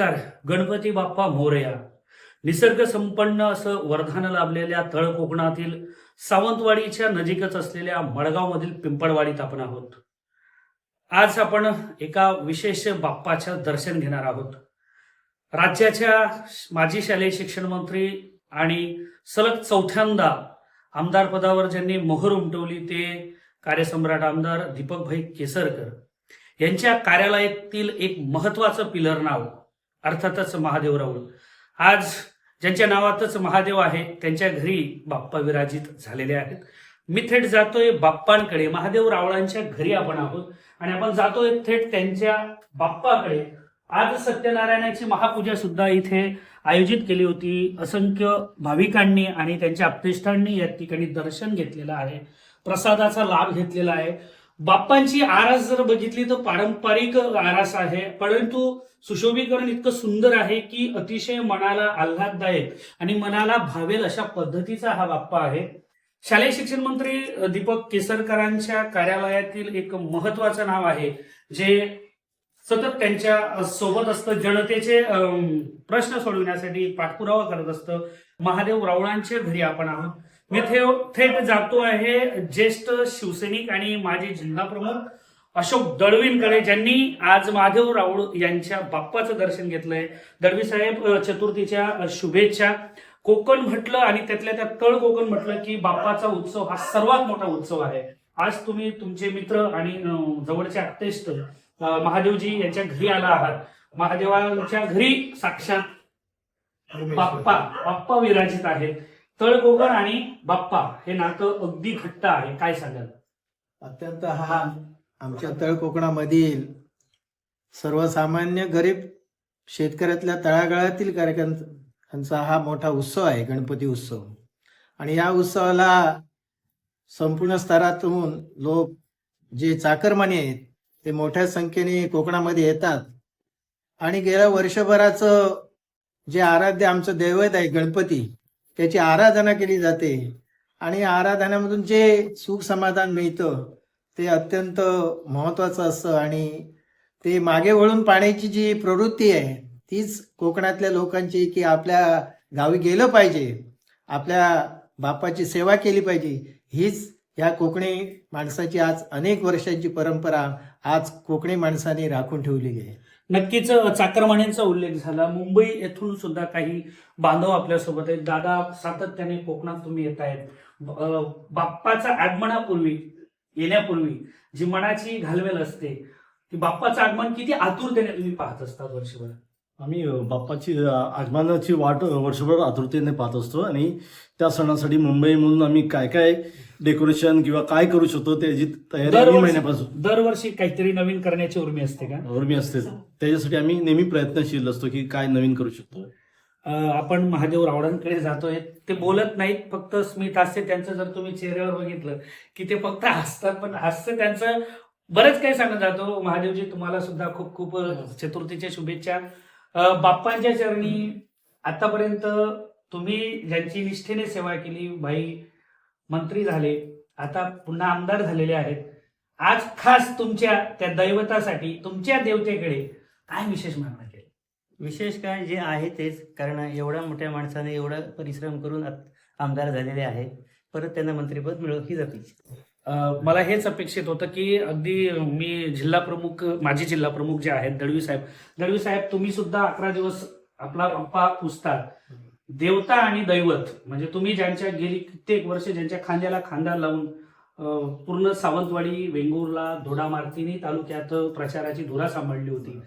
नमस्कार. गणपती बाप्पा मोरया. निसर्ग संपन्न असं वरदान लाभलेल्या तळ कोकणातील सावंतवाडीच्या नजीकच असलेल्या मडगावमधील पिंपळवाडीत आपण आहोत. आज आपण एका विशेष बाप्पाच्या दर्शन घेणार आहोत. राज्याच्या माजी शालेय शिक्षण मंत्री आणि सलग चौथ्यांदा आमदार पदावर ज्यांनी मोहर उमटवली ते कार्यसम्राट आमदार दीपकभाई केसरकर. यांच्या कार्यालयातील एक महत्वाचं पिलर नाव अर्थातच महादेवराऊळ आज ज्यांच्या नावातच महादेव आहे त्यांच्या घरी बाप्पा विराजित झालेले आहेत. मी थेट जातोय बाप्पांकडे महादेव रावळांच्या घरी आपण आहोत. आणि आपण जातोय थेट त्यांच्या बाप्पाकडे. आज सत्यनारायणाची महापूजा सुद्धा इथे आयोजित केली होती. असंख्य भाविकांनी आणि त्यांच्या अप्तिष्ठांनी या ठिकाणी दर्शन घेतलेलं आहे. प्रसादाचा लाभ घेतलेला आहे. बाप्पांची आरास जर बघितली तर पारंपरिक आरास आहे परंतु सुशोभीकरण इतकं सुंदर आहे की अतिशय मनाला आल्हाददायक आणि मनाला भावेल अशा पद्धतीचा हा बाप्पा आहे. शालेय शिक्षण मंत्री दीपक केसरकरांच्या कार्यालयातील एक महत्वाचं नाव आहे जे सतत त्यांच्यासोबत असतं जनतेचे प्रश्न सोडविण्यासाठी पाठपुरावा करत असतं. महादेव रावळांच्या घरी आपण आहोत. मी थे- थेट जातो आहे ज्येष्ठ शिवसैनिक आणि माजी जिल्हा प्रमुख अशोक दळवींकडे ज्यांनी आज महादेव राऊळ यांच्या बाप्पाचं दर्शन घेतलंय. दळवी साहेब चतुर्थीच्या शुभेच्छा. कोकण म्हटलं आणि त्यातल्या त्यात तळ कोकण म्हटलं की बाप्पाचा उत्सव हा सर्वात मोठा उत्सव आहे. आज तुम्ही तुमचे मित्र आणि जवळचे आत्तेष्ट महादेवजी यांच्या घरी आला आहात. महादेवांच्या घरी साक्षात बाप्पा बाप्पा विराजित आहेत. तळकोकण आणि बाप्पा हे नातं अगदी घट्ट आहे. काय सांगाल? अत्यंत हा आमच्या तळ कोकणामधील सर्वसामान्य गरीब शेतकऱ्यातल्या तळागाळातील कार्यक्रमांचा हा मोठा उत्सव आहे गणपती उत्सव. आणि या उत्सवाला संपूर्ण स्तरातून लोक जे चाकरमानी आहेत ते मोठ्या संख्येने कोकणामध्ये येतात. आणि गेल्या वर्षभराचं जे आराध्य आमचं दैवत आहे गणपती त्याची आराधना केली जाते. आणि आराधनामधून जे सुख समाधान मिळतं ते अत्यंत महत्वाचं असतं. आणि ते मागे वळून पाण्याची जी प्रवृत्ती आहे तीच कोकणातल्या लोकांची की आपल्या गावी गेलं पाहिजे आपल्या बापाची सेवा केली पाहिजे हीच ह्या कोकणी माणसाची आज अनेक वर्षांची परंपरा आज कोकणी माणसाने राखून ठेवलेली आहे. नक्कीच चाकरमान्यांचा उल्लेख झाला. मुंबई येथून सुद्धा काही बांधव आपल्यासोबत आहेत. दादा सातत्याने कोकणात तुम्ही येत आहेत. बाप्पाचा आगमनापूर्वी येण्यापूर्वी जी मनाची घालवेल असते ती बाप्पाचं आगमन किती आतुरतेने तुम्ही पाहत असतात वर्षभर? आम्ही बाप्पाची आगमनाची वाट वर्षभर आतुरतेने पाहत असतो. आणि त्या सणासाठी मुंबईमधून आम्ही काय काय डेकोरेशन किंवा काय करू शकतो त्याची तयारी आम्ही महिन्यापासून. दरवर्षी काहीतरी नवीन करण्याची उर्मी असते का? मी असते. त्याच्यासाठी आम्ही नेहमी प्रयत्नशील असतो की काय नवीन करू शकतो. अ, आपण महादेव रावळांकडे जातोय. ते बोलत नाहीत फक्त स्मित हास्य त्यांचं जर तुम्ही चेहऱ्यावर बघितलं की ते फक्त हसतात पण हास्य त्यांचं बरंच काही सांगत जातो. महादेवजी तुम्हाला सुद्धा खूप खूप अ, चतुर्थीच्या शुभेच्छा. अ, बाप्पांच्या चरणी आतापर्यंत तुम्ही ज्यांची निष्ठेने सेवा केली भाई मंत्री झाले आता पुन्हा आमदार झालेले आहेत. आज खास तुमच्या त्या दैवतासाठी तुमच्या देवतेकडे काय विशेष मागणं केली विशेष काय जे आहे तेच कारण एवढ्या मोठ्या माणसाने एवढा परिश्रम करून आत- आमदार झालेले आहे. परत त्यांना मंत्रिपद मिळो हीच अपेक्षा मला हेच अपेक्षित होतं की अगदी मी जिल्हा प्रमुख माजी जिल्हा प्रमुख जे आहेत दळवी साहेब. दळवी साहेब तुम्ही सुद्धा अकरा दिवस आपला बाप्पा पुजतात देवता आणि दैवत म्हणजे तुम्ही ज्यांच्या गेली कित्येक वर्ष ज्यांच्या खांद्याला खांदा लावून पूर्ण सावंतवाडी वेंगुर्ला धोडा मार्तिनी तालुक्यात प्रचाराची धुरा सांभाळली होती.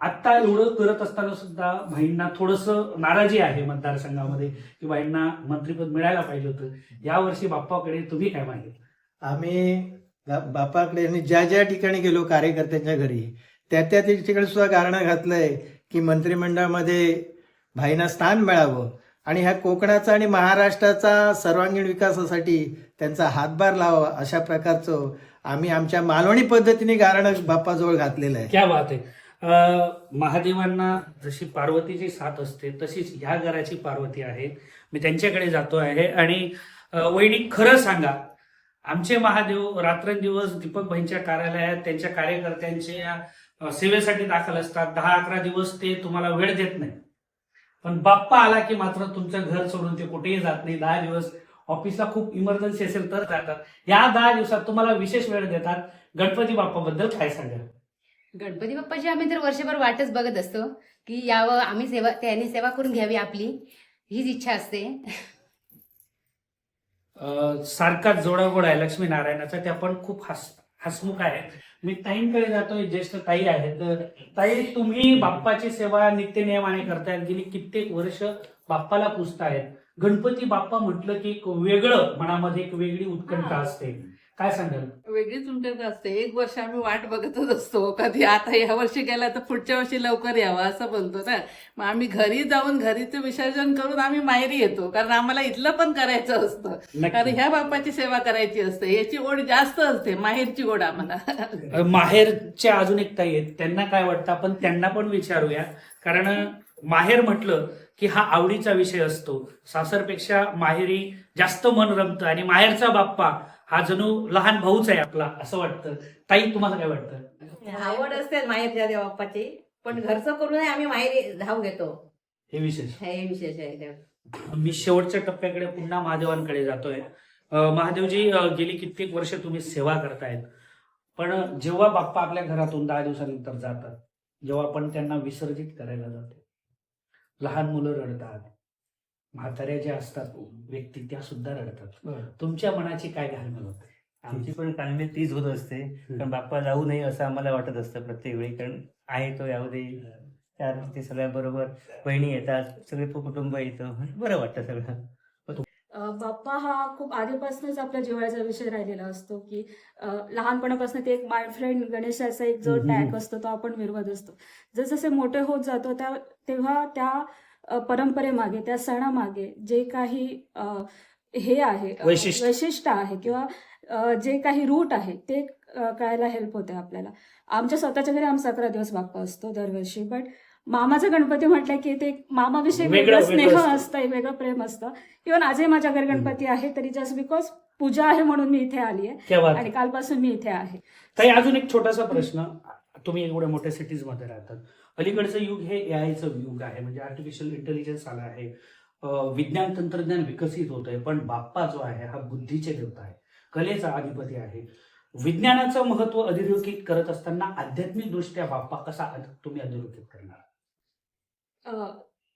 आत्ता एवढं करत असताना सुद्धा भाईंना थोडस नाराजी आहे मतदारसंघामध्ये की भाईंना मंत्रीपद मिळायला पाहिजे होतं. यावर्षी बाप्पाकडे तुम्ही काय मागितलं आम्ही गा- बापाकडे ज्या ज्या ठिकाणी गेलो कार्यकर्त्यांच्या घरी त्या त्या ठिकाणी सुद्धा कारण घातलंय की मंत्रिमंडळामध्ये भाईंना स्थान मिळावं. आणि ह्या कोकणाचा आणि महाराष्ट्राचा सर्वांगीण विकासासाठी त्यांचा हातभार लावा अशा प्रकारचं आम्ही आमच्या मालवणी पद्धतीने गारण बाप्पाजवळ घातलेलं आहे. क्या बात आहे. महादेवांना जशी पार्वतीची साथ असते तशीच ह्या घराची पार्वती आहे. मी त्यांच्याकडे जातो आहे. आणि अ, वहिनी खरं सांगा आमचे महादेव रात्रंदिवस दीपक भाईंच्या कार्यालयात त्यांच्या कार्यकर्त्यांच्या सेवेसाठी दाखल असतात. दहा अकरा दिवस ते तुम्हाला वेळ देत नाही पण बाप्पा आला की मात्र तुमचं घर सोडून ते कुठेही जात नाही. दहा दिवस ऑफिसला खूप इमर्जन्सी असेल तर जातात. या दहा दिवसात तुम्हाला विशेष वेळ देतात गणपती बाप्पाबद्दल काय सांगाल? गणपती बाप्पाची आम्ही तर वर्षभर वाटच बघत असतो की यावं आम्ही सेवा त्यांनी सेवा करून घ्यावी आपली. हीच इच्छा असते. अ, सारखाच जोडागोड आहे लक्ष्मीनारायणाचा त्या पण खूप हस हसमुख आहे मी ताईंकडे जातोय ज्येष्ठ ताई आहेत. तर ताई तुम्ही बाप्पाची सेवा नित्यनियमाने करतायत गेली कित्येक वर्ष बाप्पाला पुजतायत. गणपती बाप्पा म्हटलं की एक वेगळं मनामध्ये एक वेगळी उत्कंठा असते. काय सांगाल? वेगळीच उंटत असते. एक वर्ष आम्ही वाट बघतच असतो. कधी आता या वर्षी गेला तर पुढच्या वर्षी लवकर यावं असं म्हणतो ना. मग आम्ही घरी जाऊन घरीचं विसर्जन करून आम्ही माहेरी येतो. कारण आम्हाला इथलं पण करायचं असतं. कारण. ह्या बाप्पाची सेवा करायची असते. याची ओढ जास्त असते. माहेरची ओढ आम्हाला. माहेरचे अजून एक ताई आहेत. त्यांना काय वाटतं? आपण त्यांना पण विचारूया. कारण माहेर म्हटलं की हा आवडीचा विषय असतो. सासरपेक्षा माहेरी जास्त मन रमतं आणि माहेरचा बाप्पा हा जणू लहान भाऊच आहे आपला असं वाटतं. ताई तुम्हाला काय वाटतं? आवड असते माहेरच्या देवा बाप्पाची पण घरचं करूनही आम्ही माहेरी धाव घेतो. हे विशेष. हे विशेष आहे. मी शेवटच्या टप्प्याकडे पुन्हा महादेवांकडे जातोय. महादेवजी गेली कित्येक वर्ष तुम्ही सेवा करतायत. पण जेव्हा बाप्पा आपल्या घरातून दहा दिवसानंतर जातात जेव्हा आपण त्यांना विसर्जित करायला जातो. लहान मुलं रडतात. म्हाताऱ्या ज्या असतात व्यक्ती त्या सुद्धा रडतात. तुमच्या मनाची काय घालमेल होते? आमची पण कालमी तीच होत असते. कारण बाप्पा जाऊ नये असं आम्हाला वाटत असतं प्रत्येक वेळी. कारण आहे तो याऊ दे. त्या ते सगळ्याबरोबर बहिणी येतात. सगळे कुटुंब येतं. बरं वाटतं सगळं. बाप्पा हा खूप आधीपासूनच आपल्या जिव्हाळ्याचा विषय राहिलेला असतो की लहानपणापासून ते एक माय फ्रेंड गणेशाचा एक जो. टॅग असतो तो आपण मिरवत असतो. जसजसे मोठे होत जातो त्या तेव्हा त्या परंपरेमागे त्या सणामागे जे काही हे आहे वैशिष्ट्य. आहे किंवा जे काही रूट आहे ते कळायला हेल्प होते आपल्याला. आमच्या स्वतःच्या घरी आमचा अकरा दिवस बाप्पा असतो दरवर्षी बट मामाचा गणपती म्हटलं की ते मामाविषयी वेगळं- स्नेह असतं. वेगळं प्रेम असतं. इव्हन आजही माझ्या घरी गणपती आहे तरी जस्ट बिकॉज पूजा आहे म्हणून मी इथे आली आहे. आणि कालपासून मी इथे आहे. अजून एक छोटासा प्रश्न. तुम्ही एवढ्या मोठ्या सिटीजमध्ये राहतात. अलीकडचं युग हे एआयचं युग आहे म्हणजे आर्टिफिशियल इंटेलिजन्स आला आहे. विज्ञान तंत्रज्ञान विकसित होत आहे पण बाप्पा जो आहे हा बुद्धीचे देवता आहे कलेचा अधिपती आहे. विज्ञानाचं महत्त्व अधोरेखित करत असताना आध्यात्मिक दृष्ट्या बाप्पा कसा तुम्ही अधोरेखित करणार?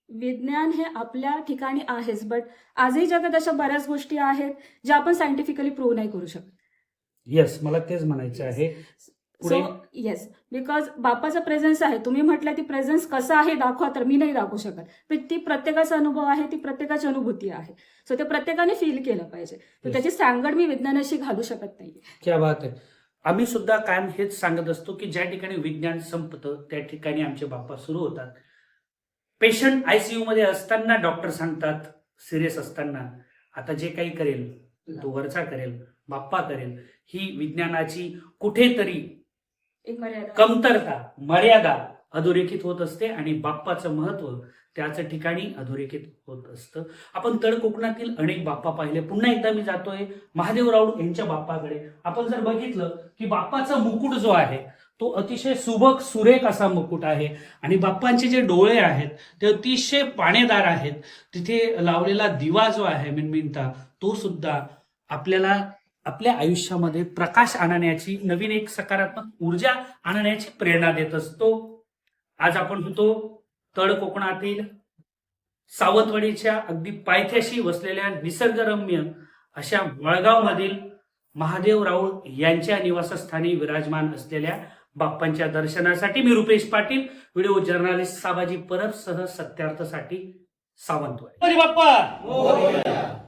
विज्ञान हे आपल्या ठिकाणी आहेच बट आजही जगात अशा बऱ्याच गोष्टी आहेत ज्या आपण सायंटिफिकली प्रूव्ह नाही करू शकत. येस मला तेच म्हणायचं आहे. सो येस बिकॉज बापाचा प्रेझेन्स आहे. तुम्ही म्हटलं ती प्रेझेन्स कसा आहे दाखवा तर मी नाही दाखवू शकत. पण ती प्रत्येकाचा अनुभव आहे ती प्रत्येकाची अनुभूती आहे. सो ते प्रत्येकाने फील केलं पाहिजे. तर. त्याची सांगड मी विज्ञानाशी घालू शकत नाही. क्या बात आहे. आम्ही सुद्धा कायम हेच सांगत असतो की ज्या ठिकाणी विज्ञान संपतं त्या ठिकाणी आमचे बाप्पा सुरू होतात. पेशंट आयसीयू मध्ये असताना डॉक्टर सांगतात सिरियस असताना आता जे काही करेल तो वरचा करेल बाप्पा करेल ही विज्ञानाची कुठेतरी कमतरता मर्यादा अधोरेखित होत असते आणि बाप्पाचं महत्त्व त्याच ठिकाणी अधोरेखित होत असतं. आपण तळ कोकणातील अनेक बाप्पा पाहिले. पुन्हा एकदा मी जातोय महादेव राऊड यांच्या बाप्पाकडे. आपण जर बघितलं की बाप्पाचा मुकुट जो आहे तो अतिशय सुबक सुरेख असा मुकुट आहे. आणि बाप्पांचे जे डोळे आहेत ते अतिशय पाणेदार आहेत. तिथे लावलेला दिवा जो आहे मिनमिनता तो सुद्धा आपल्याला आपल्या आयुष्यामध्ये प्रकाश आणण्याची नवीन एक सकारात्मक ऊर्जा आणण्याची प्रेरणा देत असतो. आज आपण होतो तळ कोकणातील सावंतवाडीच्या अगदी पायथ्याशी वसलेल्या निसर्गरम्य अशा मळगाव मधील महादेव राऊळ यांच्या निवासस्थानी विराजमान असलेल्या बाप्पांच्या दर्शनासाठी मी रुपेश पाटील व्हिडिओ जर्नालिस्ट साबाजी परब सह सत्यार्थसाठी सावंतवाडी. गणपती बाप्पा!